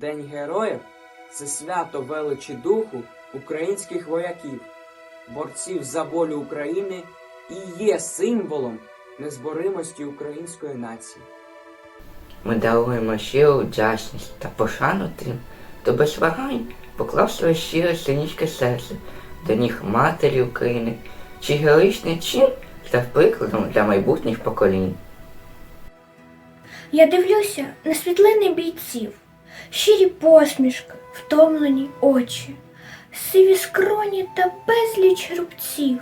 День героїв це свято величі духу українських вояків, борців за волю України і є символом незборимості української нації. Ми даруємо щиру вдячність та пошану тим, хто без вагань поклав своє щире синічке серце до ніг матері України, чий героїчний чин став прикладом для майбутніх поколінь. Я дивлюся на світлини бійців, щирі посмішки, втомлені очі, сиві скроні та безліч рубців,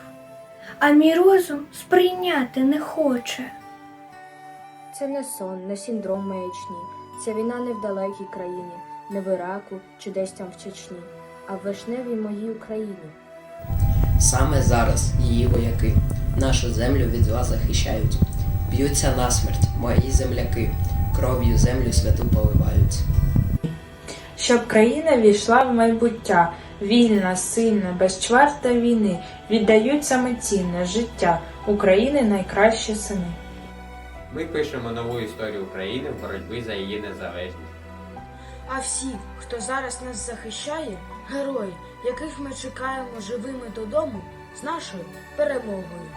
а мій розум сприйняти не хоче. Це не сон, не синдром маячні. Ця війна не в далекій країні, не в Іраку чи десь там в Чечні, а в вишневій моїй Україні. Саме зараз її вояки нашу землю від зла захищають. Б'ються насмерть, мої земляки, кров'ю землю святу поливають. Щоб країна війшла в майбуття, вільна, сильна, без чварта війни, віддають саме цінне життя України найкращі сини. Ми пишемо нову історію України в боротьбі за її незалежність. А всі, хто зараз нас захищає, герої, яких ми чекаємо живими додому з нашою перемогою.